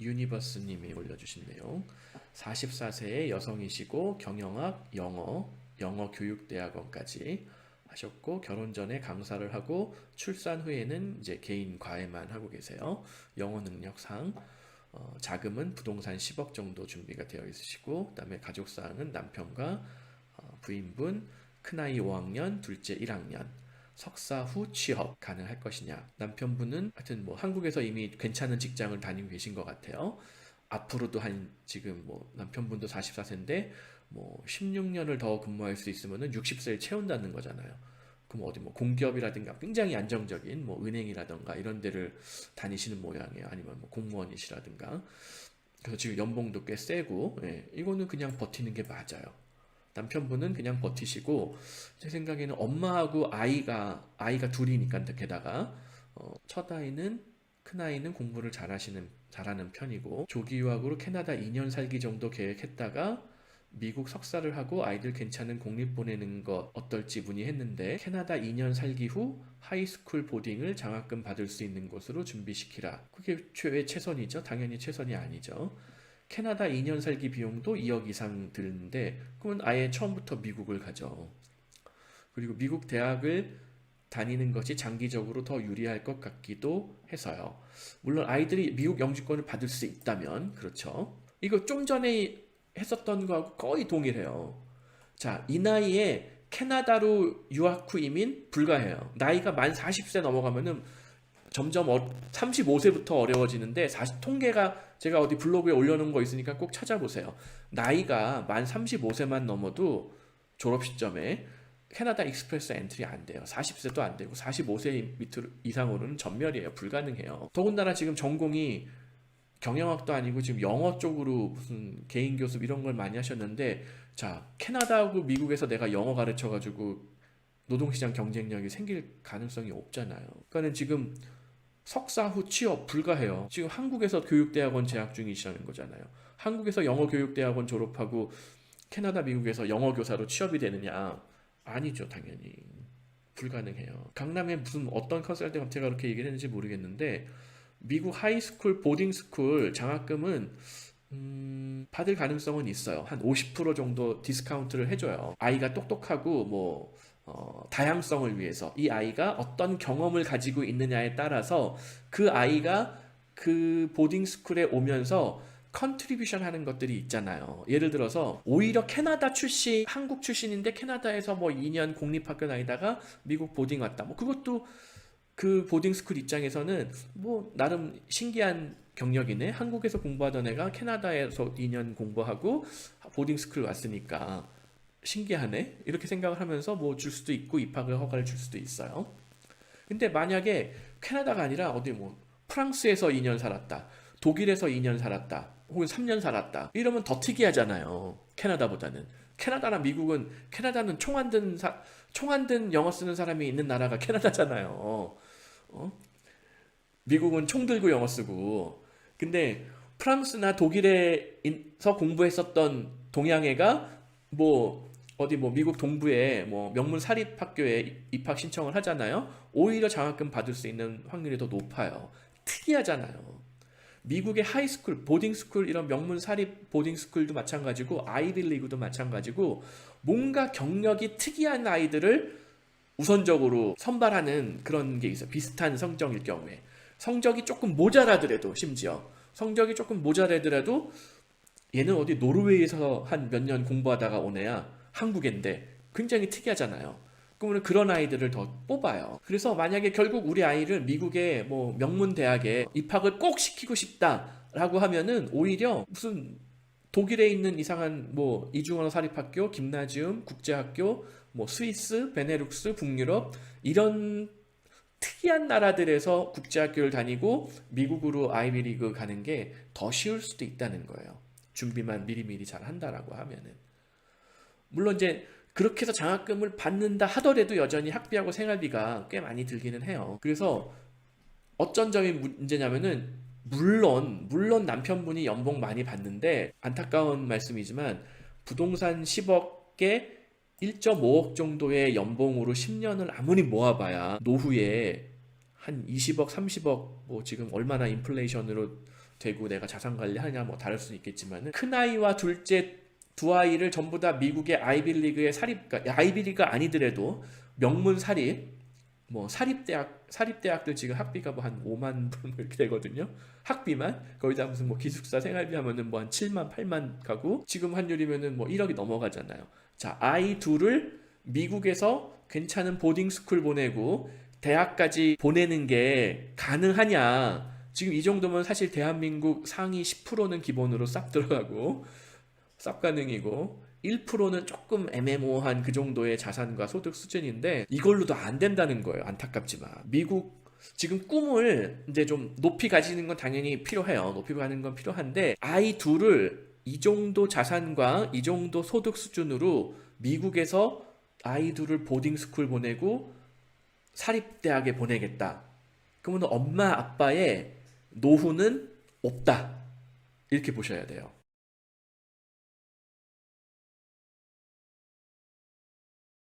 유니버스 님이 올려주신 내용 44세의 여성이시고 경영학, 영어, 영어 교육대학원까지 하셨고 결혼 전에 강사를 하고 출산 후에는 이제 개인 과외만 하고 계세요. 영어 능력상 어, 자금은 부동산 10억 정도 준비가 되어 있으시고 그다음에 가족 사항은 남편과 어, 부인분 큰아이 5학년, 둘째 1학년 석사 후 취업 가능할 것이냐. 남편분은 하여튼 뭐 한국에서 이미 괜찮은 직장을 다니고 계신 것 같아요. 앞으로도 한 지금 뭐 남편분도 44세인데 뭐 16년을 더 근무할 수 있으면은 60세를 채운다는 거잖아요. 그럼 어디 뭐 공기업이라든가 굉장히 안정적인 뭐 은행이라든가 이런 데를 다니시는 모양이에요. 아니면 뭐 공무원이시라든가. 그래서 지금 연봉도 꽤 세고, 예, 이거는 그냥 버티는 게 맞아요. 남편분은 그냥 버티시고, 제 생각에는 엄마하고 아이가, 아이가 둘이니까 게다가, 어, 첫 아이는, 큰 아이는 공부를 잘하시는, 잘하는 편이고, 조기 유학으로 캐나다 2년 살기 정도 계획했다가, 미국 석사를 하고 아이들 괜찮은 공립 보내는 것 어떨지 문의했는데 캐나다 2년 살기 후 하이스쿨 보딩을 장학금 받을 수 있는 곳으로 준비시키라. 그게 최 최선이죠. 당연히 최선이 아니죠. 캐나다 2년 살기 비용도 2억 이상 드는데 그러면 아예 처음부터 미국을 가죠. 그리고 미국 대학을 다니는 것이 장기적으로 더 유리할 것 같기도 해서요. 물론 아이들이 미국 영주권을 받을 수 있다면 그렇죠. 이거 좀 전에 했었던 거하고 거의 동일해요. 자, 이 나이에 캐나다로 유학 후 이민 불가해요. 나이가 만 40세 넘어가면은 점점 35세부터 어려워지는데 사실 통계가 제가 어디 블로그에 올려놓은 거 있으니까 꼭 찾아보세요. 나이가 만 35세만 넘어도 졸업 시점에 캐나다 익스프레스 엔트리 안 돼요. 40세도 안 되고 45세 밑으로 이상으로는 전멸이에요. 불가능해요. 더군다나 지금 전공이 경영학도 아니고 지금 영어 쪽으로 무슨 개인 교습 이런 걸 많이 하셨는데 자 캐나다하고 미국에서 내가 영어 가르쳐 가지고 노동시장 경쟁력이 생길 가능성이 없잖아요. 그러니까는 지금 석사 후 취업 불가해요. 지금 한국에서 교육대학원 재학 중이시라는 거잖아요. 한국에서 영어 교육대학원 졸업하고 캐나다 미국에서 영어 교사로 취업이 되느냐? 아니죠, 당연히. 불가능해요. 강남에 무슨 어떤 컨설팅 업체가 그렇게 얘기를 했는지 모르겠는데 미국 하이스쿨 보딩스쿨 장학금은 음, 받을 가능성은 있어요. 한 50% 정도 디스카운트를 해줘요. 아이가 똑똑하고 뭐 어, 다양성을 위해서 이 아이가 어떤 경험을 가지고 있느냐에 따라서 그 아이가 그 보딩 스쿨에 오면서 컨트리뷰션 하는 것들이 있잖아요. 예를 들어서 오히려 캐나다 출신, 한국 출신인데 캐나다에서 뭐 2년 공립학교 다니다가 미국 보딩 왔다. 뭐 그것도 그 보딩 스쿨 입장에서는 뭐 나름 신기한 경력이네. 한국에서 공부하던 애가 캐나다에서 2년 공부하고 보딩 스쿨 왔으니까 신기하네. 이렇게 생각을 하면서 뭐 줄 수도 있고 입학을 허가를 줄 수도 있어요. 근데 만약에 캐나다가 아니라 어디 뭐 프랑스에서 2년 살았다. 독일에서 2년 살았다. 혹은 3년 살았다. 이러면 더 특이하잖아요. 캐나다보다는. 캐나다나 미국은 캐나다는 총안든 사, 총안든 영어 쓰는 사람이 있는 나라가 캐나다잖아요. 어? 미국은 총 들고 영어 쓰고. 근데 프랑스나 독일에서 공부했었던 동양애가 뭐 어디 뭐 미국 동부에 뭐 명문 사립 학교에 입학 신청을 하잖아요. 오히려 장학금 받을 수 있는 확률이 더 높아요. 특이하잖아요. 미국의 하이스쿨, 보딩스쿨 이런 명문 사립 보딩스쿨도 마찬가지고 아이빌리그도 마찬가지고 뭔가 경력이 특이한 아이들을 우선적으로 선발하는 그런 게 있어요. 비슷한 성적일 경우에. 성적이 조금 모자라더라도 심지어 성적이 조금 모자라더라도 얘는 어디 노르웨이에서 한 몇 년 공부하다가 온 애야. 한국인데 굉장히 특이하잖아요. 그러면 그런 아이들을 더 뽑아요. 그래서 만약에 결국 우리 아이를 미국의 뭐 명문 대학에 입학을 꼭 시키고 싶다라고 하면은 오히려 무슨 독일에 있는 이상한 뭐 이중언어 사립학교, 김나지움, 국제학교, 뭐 스위스, 베네룩스, 북유럽 이런 특이한 나라들에서 국제학교를 다니고 미국으로 아이비리그 가는 게 더 쉬울 수도 있다는 거예요. 준비만 미리미리 잘 한다라고 하면은. 물론 이제 그렇게 해서 장학금을 받는다 하더라도 여전히 학비하고 생활비가 꽤 많이 들기는 해요. 그래서 어쩐 점이 문제냐면은 물론 물론 남편분이 연봉 많이 받는데 안타까운 말씀이지만 부동산 10억에 1.5억 정도의 연봉으로 10년을 아무리 모아봐야 노후에 한 20억, 30억 뭐 지금 얼마나 인플레이션으로 되고 내가 자산 관리하냐 뭐 다를 수는 있겠지만 큰 아이와 둘째 두 아이를 전부 다 미국의 아이비리그의 사립 그러니까 아이비리가 아니더라도 명문 사립 뭐 사립대학 사립대학들 지금 학비가 뭐 한 5만 불 이렇게 되거든요. 학비만 거기다 무슨 뭐 기숙사 생활비 하면은 뭐 한 7만 8만 가고 지금 환율이면은 뭐 1억이 넘어가잖아요. 자 아이 둘을 미국에서 괜찮은 보딩 스쿨 보내고 대학까지 보내는 게 가능하냐? 지금 이 정도면 사실 대한민국 상위 10%는 기본으로 싹 들어가고 쌉 가능이고 1%는 조금 애매모호한 그 정도의 자산과 소득 수준인데 이걸로도 안 된다는 거예요. 안타깝지만 미국 지금 꿈을 이제 좀 높이 가지는 건 당연히 필요해요. 높이 가는 건 필요한데 아이 둘을 이 정도 자산과 이 정도 소득 수준으로 미국에서 아이 둘을 보딩 스쿨 보내고 사립대학에 보내겠다. 그러면 엄마 아빠의 노후는 없다. 이렇게 보셔야 돼요.